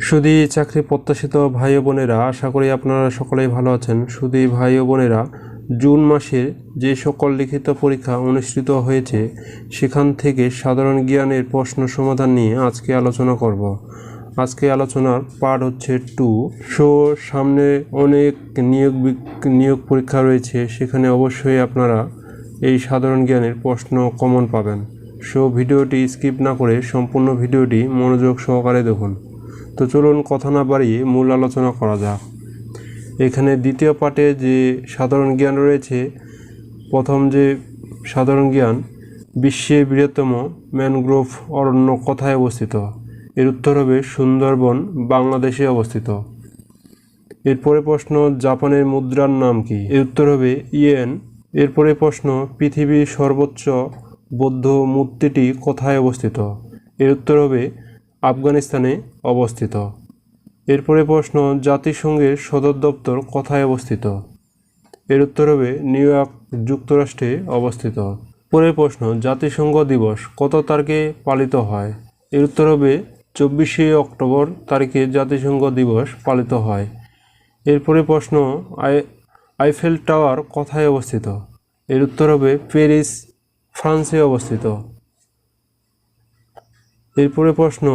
শুধু চাকরি প্রত্যাশিত ভাই বোনেরা, আশা করি আপনারা সকলেই ভালো আছেন। শুধু ভাই বোনেরা, জুন মাসের যে সকল লিখিত পরীক্ষা অনুষ্ঠিত হয়েছে, সেখান থেকে সাধারণ জ্ঞানের প্রশ্ন সমাধান নিয়ে আজকে আলোচনা করব। আজকে আলোচনার পার্ট হচ্ছে টু। সো, সামনে অনেক নিয়োগ নিয়োগ পরীক্ষা রয়েছে, সেখানে অবশ্যই আপনারা এই সাধারণ জ্ঞানের প্রশ্ন কমন পাবেন। সো, ভিডিওটি স্কিপ না করে সম্পূর্ণ ভিডিওটি মনোযোগ সহকারে দেখুন। তো চলুন কথা না বাড়িয়ে মূল আলোচনা করা যাক। এখানে দ্বিতীয় পার্টে যে সাধারণ জ্ঞান রয়েছে, প্রথম যে সাধারণ জ্ঞান বিশ্বের বৃহত্তম ম্যানগ্রোভ অরণ্য কোথায় অবস্থিত? এর উত্তর হবে সুন্দরবন, বাংলাদেশে অবস্থিত। এরপরে প্রশ্ন, জাপানের মুদ্রার নাম কি? এর উত্তর হবে ইয়েন। এরপরে প্রশ্ন, পৃথিবীর সর্বোচ্চ বৌদ্ধ মূর্তিটি কোথায় অবস্থিত? এর উত্তর হবে আফগানিস্তানে অবস্থিত। এরপরে প্রশ্ন, জাতিসংঘের সদর দপ্তর কোথায় অবস্থিত? এর উত্তর হবে নিউ ইয়র্ক যুক্তরাষ্ট্রে অবস্থিত। পরের প্রশ্ন, জাতিসংঘ দিবস কত তারিখে পালিত হয়? এর উত্তর হবে চব্বিশে অক্টোবর তারিখে জাতিসংঘ দিবস পালিত হয়। এরপরে প্রশ্ন, আই, আইফেল টাওয়ার কোথায় অবস্থিত? এর উত্তর হবে প্যারিস, ফ্রান্সে অবস্থিত। এরপরে প্রশ্ন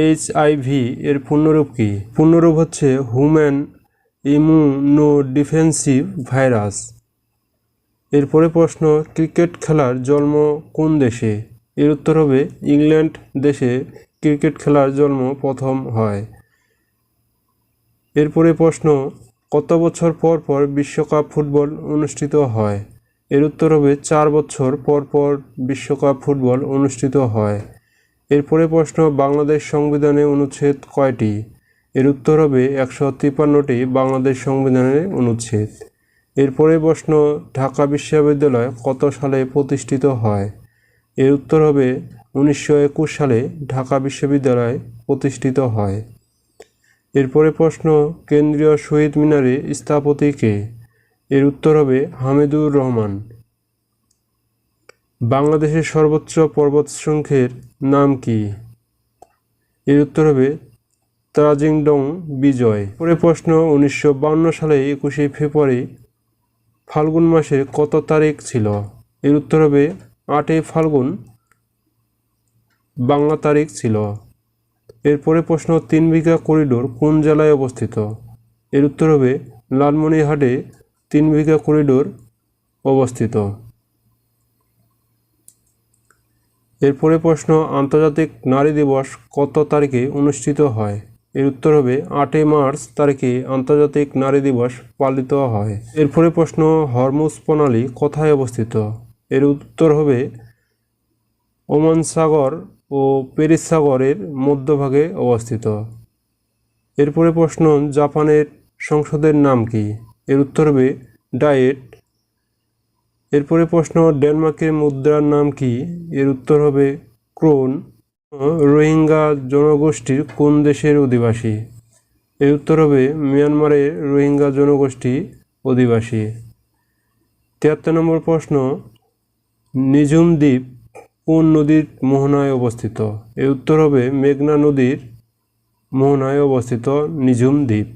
এইচ আইভি এর পূর্ণরূপ কি? পূর্ণরূপ হচ্ছে হুম্যান ইমিউনো ডিফেন্সিভ ভাইরাস এরপরে প্রশ্ন, ক্রিকেট খেলার জন্ম কোন দেশে? এর উত্তর হবে, ইংল্যান্ড দেশে ক্রিকেট খেলার জন্ম প্রথম হয়। এরপরে প্রশ্ন, কত বছর পর পর বিশ্বকাপ ফুটবল অনুষ্ঠিত হয়? এর উত্তর হবে, চার বছর পর পর বিশ্বকাপ ফুটবল অনুষ্ঠিত হয়। এরপরে প্রশ্ন, বাংলাদেশ সংবিধানে অনুচ্ছেদ কয়টি? এর উত্তর হবে একশো তিপ্পান্নটি বাংলাদেশ সংবিধানের অনুচ্ছেদ। এরপরে প্রশ্ন, ঢাকা বিশ্ববিদ্যালয় কত সালে প্রতিষ্ঠিত হয়? এর উত্তর হবে উনিশশো একুশ সালে ঢাকা বিশ্ববিদ্যালয় প্রতিষ্ঠিত হয়। এরপরে প্রশ্ন, কেন্দ্রীয় শহীদ মিনারে স্থপতি কে? এর উত্তর হবে হামিদুর রহমান। বাংলাদেশের সর্বোচ্চ পর্বতশৃঙ্গের নাম কি? এর উত্তর হবে তাজিংডং বিজয়। পরে প্রশ্ন, উনিশশো সালে একুশে ফেব্রুয়ারি ফাল্গুন মাসের কত তারিখ ছিল? এর উত্তর হবে আটই ফাল্গুন বাংলা তারিখ ছিল। এরপরে প্রশ্ন, তিন বিঘা করিডোর কোন জেলায় অবস্থিত? এর উত্তর হবে লালমনিরহাটে তিন বিঘা করিডোর অবস্থিত। এরপরে প্রশ্ন, আন্তর্জাতিক নারী দিবস কত তারিখে অনুষ্ঠিত হয়? এর উত্তর হবে, আটই মার্চ তারিখে আন্তর্জাতিক নারী দিবস পালিত হয়। এরপরে প্রশ্ন, হরমুজ প্রণালী কোথায় অবস্থিত? এর উত্তর হবে, ওমান সাগর ও পেরিস সাগরের মধ্যভাগে অবস্থিত। এরপরে প্রশ্ন, জাপানের সংসদের নাম কি? এর উত্তর হবে, ডায়েট এরপরে প্রশ্ন, ডেনমার্কের মুদ্রার নাম কি? এর উত্তর হবে ক্রোন। রোহিঙ্গা জনগোষ্ঠীর কোন দেশের অধিবাসী? এর উত্তর হবে মিয়ানমারের রোহিঙ্গা জনগোষ্ঠী অধিবাসী। তিয়াত্তর নম্বর প্রশ্ন, নিঝুম দ্বীপ কোন নদীর মোহনায় অবস্থিত? এর উত্তর হবে মেঘনা নদীর মোহনায় অবস্থিত নিঝুম দ্বীপ।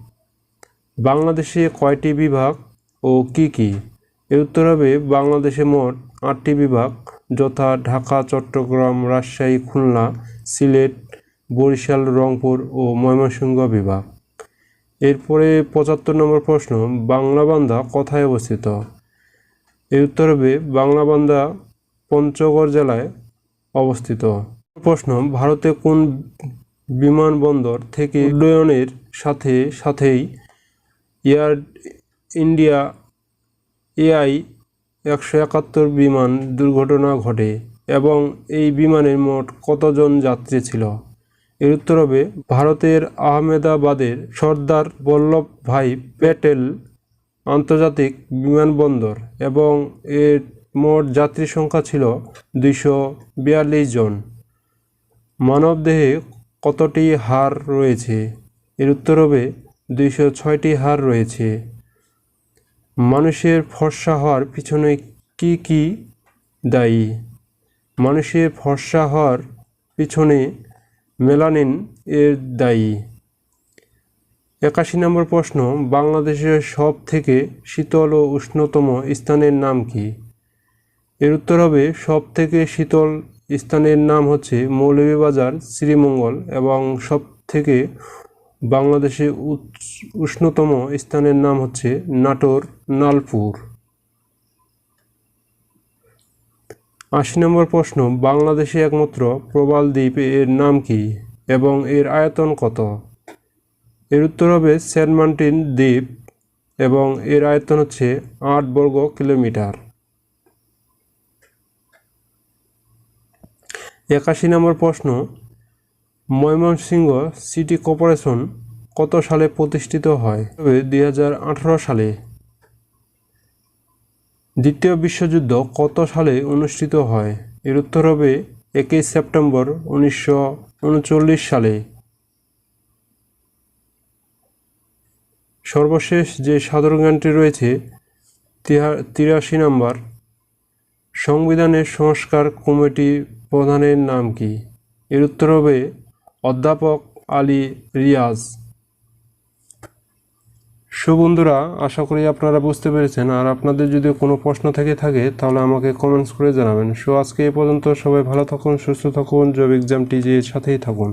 বাংলাদেশে কয়টি বিভাগ ও কি কি? এর উত্তর হবে বাংলাদেশে মোট আটটি বিভাগ, যথা ঢাকা, চট্টগ্রাম, রাজশাহী, খুলনা, সিলেট, বরিশাল, রংপুর ও ময়মনসিংহ বিভাগ। এরপরে পঁচাত্তর নম্বর প্রশ্ন বাংলাবান্ধা কোথায় অবস্থিত? এর উত্তর হবে বাংলাবান্ধা পঞ্চগড় জেলায় অবস্থিত। প্রশ্ন, ভারতে কোন বিমানবন্দর থেকে উড্ডয়নের সাথে সাথেই এয়ার ইন্ডিয়া এআই একশো একাত্তর বিমান দুর্ঘটনা ঘটে এবং এই বিমানের মোট কতজন যাত্রী ছিল? এর উত্তর হবে ভারতের আহমেদাবাদের সর্দার বল্লভ ভাই প্যাটেল আন্তর্জাতিক বিমানবন্দর এবং এর মোট যাত্রী সংখ্যা ছিল দুইশো বিয়াল্লিশ জন। মানবদেহে কতটি হার রয়েছে? এর উত্তর হবে দুইশো ছয়টি হার রয়েছে। মানুষের ফর্সা হওয়ার পিছনে কি কি দায়ী? মানুষের ফর্সা হওয়ার পিছনে মেলানিন এর দায়ী। একাশি নম্বর প্রশ্ন, বাংলাদেশের সব থেকে শীতল ও উষ্ণতম স্থানের নাম কি? এর উত্তর হবে সব থেকে শীতল স্থানের নাম হচ্ছে মৌলভীবাজার, শ্রীমঙ্গল এবং সব থেকে বাংলাদেশে উষ্ণতম স্থানের নাম হচ্ছে নাটোর নালপুর আশি নম্বর প্রশ্ন, বাংলাদেশে একমাত্র প্রবাল দ্বীপ এর নাম কি এবং এর আয়তন কত? এর উত্তর হবে সেন্ট মার্টিন দ্বীপ এবং এর আয়তন হচ্ছে আট বর্গ কিলোমিটার। একাশি নম্বর প্রশ্ন ময়মনসিংহ সিটি কর্পোরেশন কত সালে প্রতিষ্ঠিত হয়? তবে দুই হাজার আঠারো সালে দ্বিতীয় বিশ্বযুদ্ধ কত সালে অনুষ্ঠিত হয়? এর উত্তর হবে একই সেপ্টেম্বর উনিশশো উনচল্লিশ সালে। সর্বশেষ যে সাধারণ জ্ঞানটি রয়েছে তিরাশি নম্বর, সংবিধানের সংস্কার কমিটি প্রধানের নাম কি? এর উত্তর হবে অধ্যাপক আলী রিয়াজ। সুবন্ধুরা, আশা করি আপনারা বুঝতে পেরেছেন। আর আপনাদের যদি কোনো প্রশ্ন থেকে থাকে, তাহলে আমাকে কমেন্টস করে জানাবেন। সো আজকে এ পর্যন্ত সবাই ভালো থাকুন, সুস্থ থাকুন, জব এক্সাম টিজির সাথেই থাকুন।